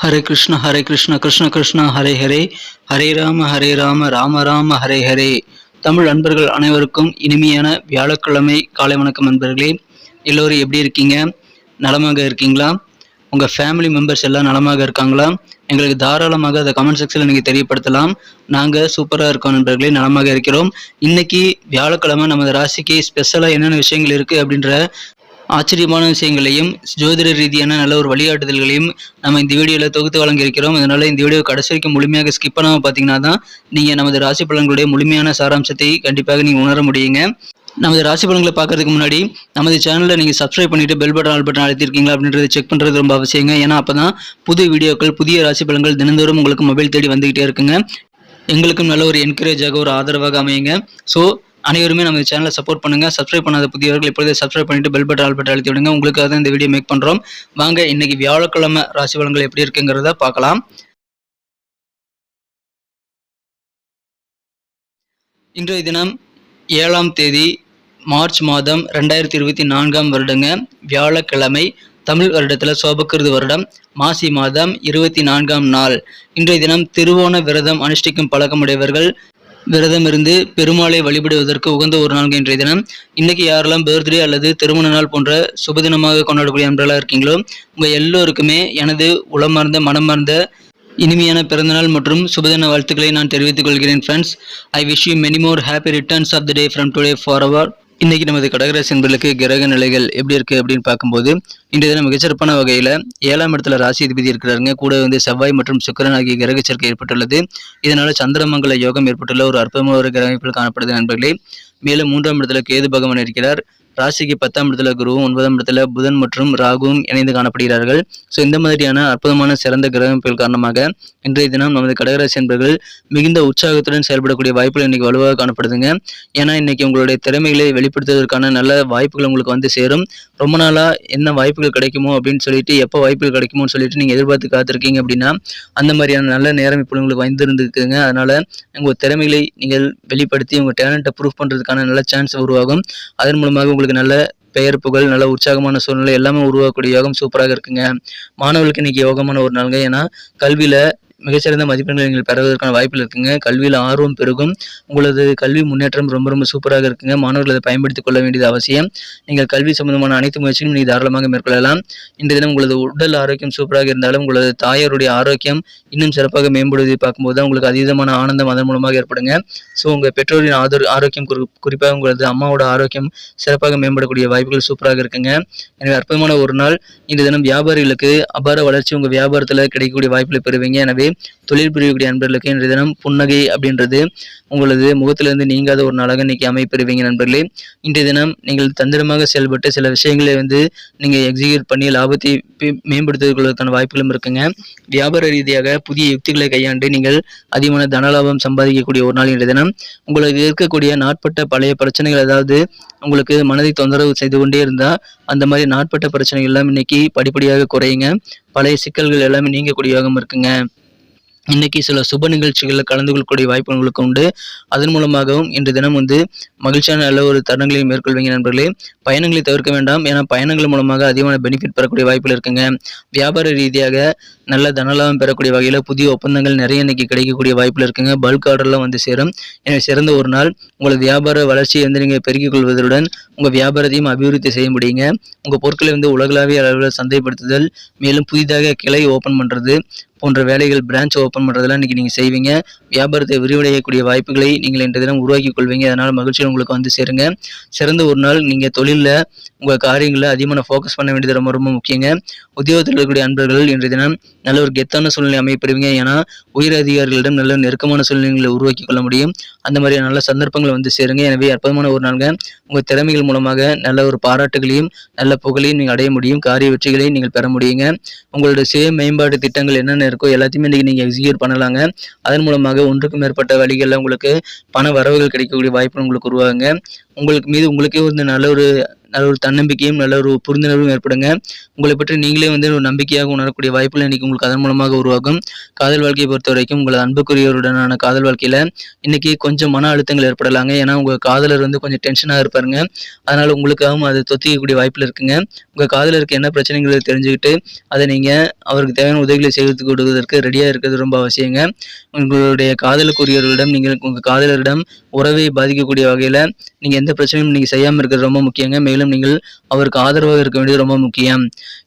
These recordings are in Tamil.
ஹரே கிருஷ்ண ஹரே கிருஷ்ண கிருஷ்ண கிருஷ்ண ஹரே ஹரே. ஹரே ராம ஹரே ராம ராம ராம ஹரே ஹரே. தமிழ் அன்பர்கள் அனைவருக்கும் இனிமையான வியாழக்கிழமை காலை வணக்கம் நண்பர்களே எல்லோரும் எப்படி இருக்கீங்க? நலமாக இருக்கீங்களா? உங்கள் ஃபேமிலி மெம்பர்ஸ் எல்லாம் நலமாக இருக்காங்களா? எங்களுக்கு தாராளமாக அதை கமெண்ட் செக்ஷனில் நீங்கள் தெரியப்படுத்தலாம். நாங்கள் சூப்பராக இருக்கோம் நண்பர்களே நலமாக இருக்கிறோம். இன்னைக்கு வியாழக்கிழமை நமது ராசிக்கு ஸ்பெஷலாக என்னென்ன விஷயங்கள் இருக்குது அப்படின்ற ஆச்சரியமான விஷயங்களையும் ஜோதிட ரீதியான நல்ல ஒரு வழிகாட்டுதல்களையும் நம்ம இந்த வீடியோவில் தொகுத்து வழங்கியிருக்கிறோம். அதனால் இந்த வீடியோ கடைசி வரைக்கும் முழுமையாக ஸ்கிப் பண்ணாமல் பார்த்தீங்கன்னா தான் நீங்கள் நமது ராசி பலன்களுடைய முழுமையான சாராம்சத்தை கண்டிப்பாக நீங்கள் உணர முடியுங்க. நமது ராசி பலன்களை பார்க்கறதுக்கு முன்னாடி நமது சேனலில் நீங்கள் சப்ஸ்கிரைப் பண்ணிவிட்டு பெல் பட்டன் ஆல் பட்டன் அழுத்திருக்கீங்களா அப்படின்றத செக் பண்ணுறது ரொம்ப அவசியங்க. ஏன்னா அப்போ தான் புது வீடியோக்கள் புதிய ராசி பலன்கள் தினந்தோறும் உங்களுக்கு மொபைல் தேடி வந்துக்கிட்டே இருக்குங்க. எங்களுக்கும் நல்ல ஒரு என்கரேஜாக ஒரு ஆதரவாக அமையுங்க. ஸோ அனைவருமே நம்ம சேனலை சப்போர்ட் பண்ணுங்க. சப்ஸ்கிரைப் பண்ணாத புதியவர்கள் இப்பொழுதே சப்ஸ்கிரைப் பண்ணிட்டு பெல் பட்டன் ஆல் பட்டன் அழுத்தி விடுங்க. உங்களுக்காக தான் இந்த வீடியோ மேக் பண்றோம். வாங்க இன்னைக்கு வியாழக்கிழமை ராசி பலன்கள் எப்படி இருக்குங்கிறத பார்க்கலாம். இன்றைய தினம் ஏழாம் தேதி மார்ச் மாதம் ரெண்டாயிரத்தி இருபத்தி நான்காம் வருடங்க. வியாழக்கிழமை தமிழ் வருடத்தில் சோபக்கிருது வருடம். மாசி மாதம் இருபத்தி நான்காம் நாள். இன்றைய தினம் திருவோண விரதம் அனுஷ்டிக்கும் பழக்கமுடையவர்கள் விரதம் இருந்து பெருமாளை வழிபடுவதற்கு உகந்த ஒரு நாள் இன்றைய தினம். இன்னைக்கு யாரெல்லாம் பர்த்டே அல்லது திருமண நாள் போன்ற சுபதினமாக கொண்டாடக்கூடிய அன்றெல்லாம் இருக்கீங்களோ உங்கள் எல்லோருக்குமே எனது உளமார்ந்த மனமார்ந்த இனிமையான பிறந்தநாள் மற்றும் சுபதின வாழ்த்துக்களை நான் தெரிவித்துக் கொள்கிறேன் friends I wish you many more happy returns of the day from today for அவர் இன்றைக்கி நமது கடகராசி என்பர்களுக்கு கிரக நிலைகள் எப்படி இருக்குது அப்படின்னு பார்க்கும்போது இன்றைய தினம் மிகச்சிறப்பான வகையில் ஏழாம் இடத்துல ராசி அதிபதி இருக்கிறாருங்க. கூட வந்து செவ்வாய் மற்றும் சுக்கரன் ஆகிய கிரக சேர்க்கை ஏற்பட்டுள்ளது. இதனால் சந்திரமங்கல யோகம் ஏற்பட்டுள்ள ஒரு அற்புதமான ஒரு கிரக அமைப்பில் காணப்படுது நண்பர்களே. மேலும் மூன்றாம் இடத்துல கேது பகவான் இருக்கிறார். ராசிக்கு பத்தாம் இடத்துல குருவும் ஒன்பதாம் இடத்துல புதன் மற்றும் ராகுவும் இணைந்து காணப்படுகிறார்கள். ஸோ இந்த மாதிரியான அற்புதமான சிறந்த கிரகமைப்புகள் காரணமாக இன்றைய தினம் நமது கடகராசி என்பர்கள் மிகுந்த உற்சாகத்துடன் செயல்படக்கூடிய வாய்ப்புகள் இன்னைக்கு வலுவாக காணப்படுதுங்க. ஏன்னா இன்னைக்கு உங்களுடைய திறமைகளை வெளிப்படுத்துவதற்கான நல்ல வாய்ப்புகள் உங்களுக்கு வந்து சேரும். ரொம்ப நாளாக என்ன வாய்ப்புகள் கிடைக்குமோ அப்படின்னு சொல்லிட்டு எப்போ வாய்ப்புகள் கிடைக்குமோன்னு சொல்லிட்டு நீங்கள் எதிர்பார்த்து காத்திருக்கீங்க அப்படின்னா அந்த மாதிரியான நல்ல நேரம் இப்போ உங்களுக்கு வந்திருந்துருக்குங்க அதனால உங்கள் திறமைகளை நீங்கள் வெளிப்படுத்தி உங்கள் டேலண்ட்டை ப்ரூவ் பண்ணுறதுக்கான நல்ல சான்ஸ் உருவாகும். அதன் மூலமாக உங்களுக்கு நல்ல பெயர் புகழ் நல்ல உற்சாகமான சூழ்நிலை எல்லாமே உருவாக்கக்கூடிய யோகம் சூப்பராக இருக்குங்க. மாணவர்களுக்கு இன்னைக்கு யோகமான ஒரு நாளுங்க. ஏன்னா கல்வியில மிகச்சிறந்த மதிப்பெண்கள் நீங்கள் பெறுவதற்கான வாய்ப்புகள் இருக்குங்க. கல்வியில் ஆர்வம் பெருகும். உங்களது கல்வி முன்னேற்றம் ரொம்ப ரொம்ப சூப்பராக இருக்குங்க. மாணவர்கள் அதை பயன்படுத்திக் கொள்ள வேண்டியது அவசியம். நீங்கள் கல்வி சம்பந்தமான அனைத்து முயற்சியும் நீங்கள் தாராளமாக மேற்கொள்ளலாம். இன்றைய தினம் உங்களது உடல் ஆரோக்கியம் சூப்பராக இருந்தாலும் உங்களது தாயாருடைய ஆரோக்கியம் இன்னும் சிறப்பாக மேம்படுவதை பார்க்கும்போது தான் உங்களுக்கு அதீதமான ஆனந்தம் அதன் மூலமாக ஏற்படுங்க. ஸோ உங்கள் பெற்றோரின் ஆதர் ஆரோக்கியம் குறி குறிப்பாக உங்களது அம்மாவோட ஆரோக்கியம் சிறப்பாக மேம்படக்கூடிய வாய்ப்புகள் சூப்பராக இருக்குங்க. எனவே அற்புதமான ஒரு நாள். இந்த தினம் வியாபாரிகளுக்கு அபார வளர்ச்சி உங்கள் வியாபாரத்தில் கிடைக்கக்கூடிய வாய்ப்புகளை பெறுவீங்க. எனவே தொழில் புரியக்கூடிய நண்பர்களுக்கு இன்றைய தினம் புன்னகை அப்படின்றது உங்களது முகத்திலிருந்து நீங்காத ஒரு நாளாக இன்றைக்கி அமைப்பெறுவீங்க நண்பர்களே. இன்றைய தினம் நீங்கள் தந்திரமாக செயல்பட்டு சில விஷயங்களை வந்து நீங்கள் எக்ஸிக்யூட் பண்ணி லாபத்தை பி- மேம்படுத்திக் கொள்வதற்கான வாய்ப்புகளும் இருக்குங்க. வியாபார ரீதியாக புதிய யுக்திகளை கையாண்டு நீங்கள் அதிகமான தனலாபம் சம்பாதிக்கக்கூடிய ஒரு நாள் இன்றைய தினம். உங்களுக்கு இருக்கக்கூடிய நாட்பட்ட பழைய பிரச்சனைகள் ஏதாவது உங்களுக்கு மனதை தொந்தரவு செய்து கொண்டே இருந்தால் அந்த மாதிரி நாட்பட்ட பிரச்சனைகள் எல்லாம் இன்னைக்கு படிப்படியாக குறையுங்க. பழைய சிக்கல்கள் எல்லாமே நீங்கக்கூடிய யோகம் இருக்குங்க. இன்னைக்கு சில சுப நிகழ்ச்சிகளில் கலந்து கொள்ளக்கூடிய வாய்ப்பு உங்களுக்கு உண்டு. அதன் மூலமாகவும் இன்று தினம் வந்து மகிழ்ச்சியான நல்ல ஒரு தருணங்களை மேற்கொள்வீங்க நண்பர்களே. பயணங்களை தவிர்க்க வேண்டாம். ஏன்னா பயணங்கள் மூலமாக அதிகமான பெனிஃபிட் பெறக்கூடிய வாய்ப்புகள் இருக்குங்க. வியாபார ரீதியாக நல்ல தனலாபம் பெறக்கூடிய வகையில் புதிய ஒப்பந்தங்கள் நிறைய இன்னைக்கு கிடைக்கக்கூடிய வாய்ப்புகள் இருக்குங்க. பல்க் ஆர்டர்லாம் வந்து சேரும். எனவே சிறந்த ஒரு நாள் உங்களது வியாபார வளர்ச்சியை வந்து நீங்கள் பெருக்கிக் கொள்வதுடன் உங்கள் வியாபாரத்தையும் அபிவிருத்தி செய்ய முடியுங்க. உங்கள் பொருட்களை வந்து உலகளாவிய அளவில் சந்தைப்படுத்துதல் மேலும் புதிதாக கிளை ஓப்பன் பண்ணுறது போன்ற வேலைகள் பிரான்ச் ஓப்பன் பண்ணுறதெல்லாம் இன்றைக்கி நீங்கள் செய்வீங்க. வியாபாரத்தை விரிவடையக்கூடிய வாய்ப்புகளை நீங்கள் இன்றைய தினம் உருவாக்கி கொள்வீங்க. அதனால் மகிழ்ச்சியில் உங்களுக்கு வந்து சேருங்க. சிறந்த ஒரு நாள் நீங்கள் தொழிலில் உங்கள் காரியங்களில் அதிகமான ஃபோக்கஸ் பண்ண வேண்டியது ரொம்ப ரொம்ப முக்கியங்க. உத்தியோகத்தில் இருக்கக்கூடிய அன்பர்கள் இன்றைய தினம் நல்ல ஒரு கெத்தான சூழ்நிலை அமைப்படுவீங்க ஏன்னா உயர் அதிகாரிகளிடம் நல்ல நெருக்கமான சூழ்நிலைகளை உருவாக்கி கொள்ள முடியும். அந்த மாதிரியான நல்ல சந்தர்ப்பங்கள் வந்து சேருங்க. எனவே அற்புதமான ஒரு நாள்ங்க. உங்கள் திறமைகள் மூலமாக நல்ல ஒரு பாராட்டுகளையும் நல்ல புகழையும் நீங்கள் அடைய முடியும். காரிய வெற்றிகளையும் நீங்கள் பெற முடியுங்க. உங்களோட சுய மேம்பாட்டு திட்டங்கள் என்னென்ன இருக்கோ எல்லாத்தையுமே இன்றைக்கி நீங்கள் எக்ஸிக்யூட் பண்ணலாங்க. அதன் மூலமாக ஒன்றுக்கும் மேற்பட்ட வழிகளில் உங்களுக்கு பண வரவுகள் கிடைக்கக்கூடிய வாய்ப்பு உங்களுக்கு உருவாகுங்க. உங்களுக்கு மீது உங்களுக்கே வந்து நல்ல ஒரு நல்ல ஒரு தன்னம்பிக்கையும் நல்ல ஒரு புரிந்துணர்வும் ஏற்படுங்க. உங்களை பற்றி நீங்களே வந்து ஒரு நம்பிக்கையாக உணரக்கூடிய வாய்ப்புகள் இன்றைக்கி உங்களுக்கு அதன் மூலமாக உருவாகும். காதல் வாழ்க்கையை பொறுத்த வரைக்கும் உங்கள் அன்புக்குரியவருடனான காதல் வாழ்க்கையில் இன்றைக்கி கொஞ்சம் மன அழுத்தங்கள் ஏற்படலாங்க. ஏன்னா உங்கள் காதலர் வந்து கொஞ்சம் டென்ஷனாக இருப்பாருங்க. அதனால் உங்களுக்காகவும் அது தொத்திக்கக்கூடிய வாய்ப்பில் இருக்குங்க. உங்கள் காதலருக்கு என்ன பிரச்சனைகளை தெரிஞ்சுக்கிட்டு அதை நீங்கள் அவருக்கு தேவையான உதவிகளை செய்து கொடுவதற்கு ரெடியாக இருக்கிறது ரொம்ப அவசியங்க. உங்களுடைய காதலுக்குரியவர்களிடம் நீங்கள் உங்கள் காதலரிடம் உறவை பாதிக்கக்கூடிய வகையில் நீங்கள் எந்த எந்த பிரச்சனையும் நீங்கள் செய்யாமல் இருக்கிறது ரொம்ப முக்கியங்க. மேலும் நீங்கள் அவருக்கு ஆதரவாக இருக்க வேண்டியது ரொம்ப முக்கியம்.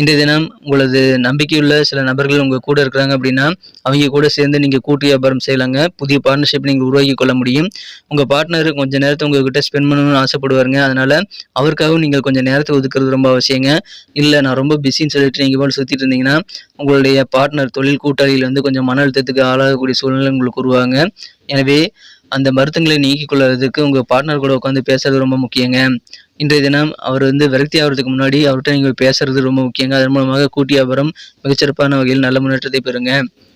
இந்த தினம் உங்களது நம்பிக்கையுள்ள சில நபர்கள் உங்கள் கூட இருக்கிறாங்க அப்படின்னா அவங்க கூட சேர்ந்து நீங்கள் கூட்டு வியாபாரம் செய்யலாங்க. புதிய பார்ட்னர்ஷிப் நீங்கள் உருவாக்கி கொள்ள முடியும். உங்கள் பார்ட்னர் கொஞ்சம் நேரத்தை உங்ககிட்ட ஸ்பெண்ட் பண்ணணும்னு ஆசைப்படுவாருங்க. அதனால் அவருக்காகவும் நீங்கள் கொஞ்சம் நேரத்தை ஒதுக்குறது ரொம்ப அவசியங்க. இல்லை நான் ரொம்ப பிஸின்னு சொல்லிட்டு நீங்கள் போல் சுற்றிட்டு இருந்தீங்கன்னா உங்களுடைய பார்ட்னர் தொழில் கூட்டாளியில் வந்து கொஞ்சம் மன அழுத்தத்துக்கு ஆளாகக்கூடிய சூழ்நிலை உங்களுக்கு உருவாங்க எனவே அந்த வருத்தங்களை நீக்கிக் கொள்வதற்கு உங்கள் பார்ட்னர் கூட உட்காந்து பேசுறது ரொம்ப முக்கியங்க. இன்றைய தினம் அவர் வந்து விரக்தி ஆகிறதுக்கு முன்னாடி அவர்கிட்ட நீங்கள் பேசுறது ரொம்ப முக்கியங்க. அதன் மூலமாக கூட்டி வியாபாரம் மிகச்சிறப்பான வகையில் நல்ல முன்னேற்றத்தை பெறுங்க.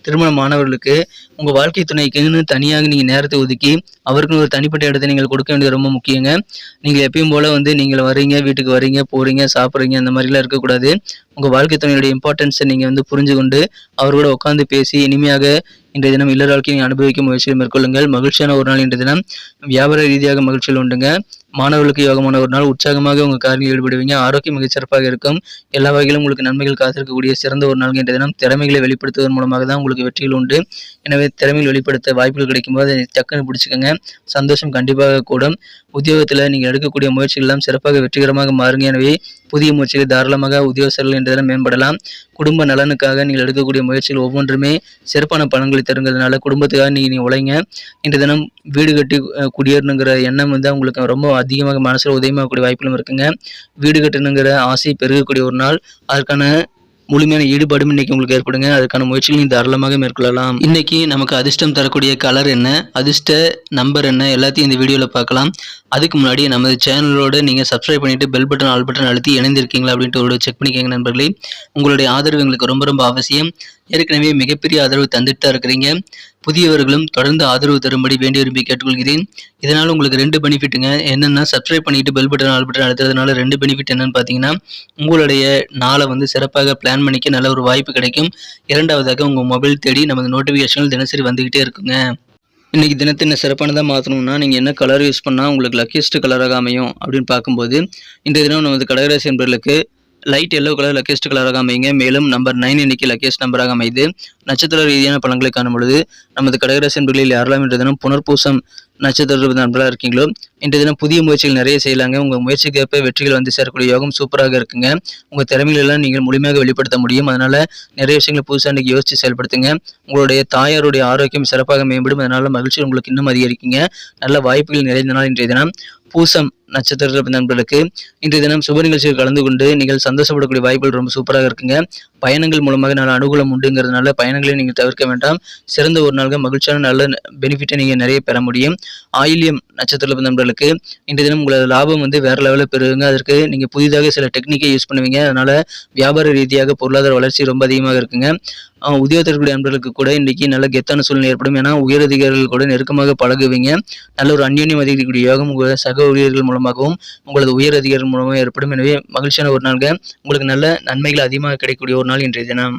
திருமண மாணவர்களுக்கு உங்கள் வாழ்க்கை துணைக்குன்னு தனியாக நீங்கள் நேரத்தை ஒதுக்கி அவருக்குன்னு ஒரு தனிப்பட்ட இடத்தை நீங்கள் கொடுக்க வேண்டியது ரொம்ப முக்கியங்க. நீங்கள் எப்பயும் போல் வந்து நீங்கள் வரீங்க வீட்டுக்கு வரீங்க போகிறீங்க சாப்பிட்றீங்க அந்த மாதிரிலாம் இருக்கக்கூடாது. உங்கள் வாழ்க்கை துணையுடைய இம்பார்ட்டன்ஸை நீங்கள் வந்து புரிஞ்சு கொண்டு அவரோட உட்காந்து பேசி இனிமையாக இன்றைய தினம் இல்லற வாழ்க்கையை அனுபவிக்கும் முயற்சியை மேற்கொள்ளுங்கள். மகிழ்ச்சியான ஒரு நாள் இன்றைய தினம். வியாபார ரீதியாக மகிழ்ச்சியில் உண்டுங்க. மாணவர்களுக்கு யோகமான ஒரு நாள். உற்சாகமாக உங்கள் காரியங்களில் ஈடுபடுவீங்க. ஆரோக்கியம் மிகச் சிறப்பாக இருக்கும். எல்லா வகையிலும் உங்களுக்கு நன்மைகள் காத்திருக்கக்கூடிய சிறந்த ஒரு நாள் இன்றைய தினம். திறமைகளை வெளிப்படுத்துவதன் மூலமாக தான் உங்களுக்கு வெற்றிகள் உண்டு. எனவே திறமைகள் வெளிப்படுத்த வாய்ப்புகள் கிடைக்கும்போது அதை டக்குன்னு பிடிச்சிக்கோங்க. சந்தோஷம் கண்டிப்பாக கூடும். உத்தியோகத்தில் நீங்கள் எடுக்கக்கூடிய முயற்சிகள் எல்லாம் சிறப்பாக வெற்றிகரமாக மாறுங்க. எனவே புதிய முயற்சிகள் தாராளமாக உத்தியோகஸ்தர்கள் என்றதெல்லாம் மேம்படலாம். குடும்ப நலனுக்காக நீங்கள் எடுக்கக்கூடிய முயற்சிகள் ஒவ்வொன்றுமே சிறப்பான பலன்களை தருங்கிறதுனால குடும்பத்துக்காக நீங்கள் நீ உழைங்க. இன்று தினம் வீடு கட்டி குடியேறணுங்கிற எண்ணம் வந்து உங்களுக்கு ரொம்ப அதிகமாக மனசில் உதயமாகக்கூடிய வாய்ப்புகளும் இருக்குங்க. வீடு கட்டணுங்கிற ஆசை பெருகக்கூடிய ஒரு நாள். அதற்கான முழுமையான ஈடுபாடும் இன்னைக்கு உங்களுக்கு ஏற்படுங்க. அதுக்கான முயற்சிகள் நீங்கள் தாராளமாக மேற்கொள்ளலாம். இன்னைக்கு நமக்கு அதிர்ஷ்டம் தரக்கூடிய கலர் என்ன? அதிர்ஷ்ட நம்பர் என்ன? எல்லாத்தையும் இந்த வீடியோவில் பார்க்கலாம். அதுக்கு முன்னாடி நமது சேனலோட நீங்கள் சப்ஸ்கிரைப் பண்ணிட்டு பெல் பட்டன் ஆல் பட்டன் அழுத்தி இணைந்திருக்கீங்களா அப்படின்ட்டு ஒரு செக் பண்ணிக்கோங்க நண்பர்களே. உங்களுடைய ஆதரவு எங்களுக்கு ரொம்ப ரொம்ப அவசியம். ஏற்கனவே மிகப்பெரிய ஆதரவு தந்துட்டு தான் இருக்கிறீங்க. புதியவர்களும் தொடர்ந்து ஆதரவு தரும்படி வேண்டி விரும்பி கேட்டுக்கொள்கிறேன். இதனால் உங்களுக்கு ரெண்டு பெனிஃபிட்டுங்க. என்னென்னா சப்ஸ்கிரைப் பண்ணிட்டு பெல் பட்டன் ஆல் பட்டன் அழுத்துறதுனால ரெண்டு பெனிஃபிட் என்னன்னு பார்த்தீங்கன்னா உங்களுடைய நாளை வந்து சிறப்பாக பிளான் பண்ணிக்க நல்ல ஒரு வாய்ப்பு கிடைக்கும். இரண்டாவதாக உங்கள் மொபைல் தேடி நமது நோட்டிஃபிகேஷன்கள் தினசரி வந்துக்கிட்டே இருக்குங்க. இன்றைக்கி தினத்தை என்ன சிறப்பானதாக மாற்றணும்னா நீங்கள் என்ன கலர் யூஸ் பண்ணால் உங்களுக்கு லக்கியஸ்ட் கலராக அமையும் அப்படின்னு பார்க்கும்போது இன்றைய தினம் நமது கடகராசி என்பவர்களுக்கு லைட் எல்லோ கலர் லக்கேஸ்ட் கலராக அமைங்க மேலும் நம்பர் நைன் இன்னைக்கு லக்கேஸ்ட் நம்பராக அமைது நட்சத்திர ரீதியான பலன்களை காணும் பொழுது நமது கடகராசி என்பர்களில் யாரெல்லாம் என்ற தினம் புனர்பூசம் நட்சத்திர நண்பர்களாக இருக்கீங்களோ இன்றைய தினம் புதிய முயற்சிகள் நிறைய செய்யலாங்க. உங்கள் முயற்சிக்கேற்ப வெற்றிகள் வந்து சேரக்கூடிய யோகம் சூப்பராக இருக்குங்க. உங்கள் திறமைகளெல்லாம் நீங்கள் முழுமையாக வெளிப்படுத்த முடியும். அதனால் நிறைய விஷயங்களை புதுசாக இன்றைக்கி யோசித்து செயல்படுத்துங்க. உங்களுடைய தாயாருடைய ஆரோக்கியம் சிறப்பாக மேம்படும். அதனால் மகிழ்ச்சி உங்களுக்கு இன்னும் அதிகரிக்குங்க. நல்ல வாய்ப்புகள் நிறைந்த நாள் இன்றைய தினம். பூசம் நட்சத்திர நண்பர்களுக்கு இன்றைய தினம் சுப நிகழ்ச்சியில் கலந்து கொண்டு நீங்கள் சந்தோஷப்படக்கூடிய வாய்ப்புகள் ரொம்ப சூப்பராக இருக்குங்க. பயணங்கள் மூலமாக நல்ல அனுகூலம் உண்டுங்கிறதுனால பயணங்களை நீங்கள் தவிர்க்க வேண்டாம். சிறந்த ஒரு நாளுக்கு மகிழ்ச்சியான நல்ல பெனிஃபிட்டை நீங்கள் நிறைய பெற முடியும். ஆயில்யம் நட்சத்திர நண்பர்களுக்கு இன்றைய தினம் உங்களோட லாபம் வந்து வேற லெவலில் பெறுவீங்க அதற்கு நீங்கள் புதிதாக சில டெக்னிக்கை யூஸ் பண்ணுவீங்க. அதனால வியாபார ரீதியாக பொருளாதார வளர்ச்சி ரொம்ப அதிகமாக இருக்குங்க. உத்தியோகத்திற்குரிய நண்பர்களுக்கு கூட இன்றைக்கி நல்ல கெத்தான சூழ்நிலை ஏற்படும். ஏன்னா உயரதிகாரிகள் கூட நெருக்கமாக பழகுவீங்க. நல்ல ஒரு அந்யோன்யம் அதிகரிக்கக்கூடிய யோகம் உங்கள் சக ஊழியர்கள் மூலமாகவும் உங்களது உயர் அதிகாரிகள் மூலமாக ஏற்படும். எனவே மகிழ்ச்சியான ஒரு நாள்கள் உங்களுக்கு நல்ல நன்மைகள் அதிகமாக கிடைக்கக்கூடிய ஒரு நாள் இன்றைய தினம்.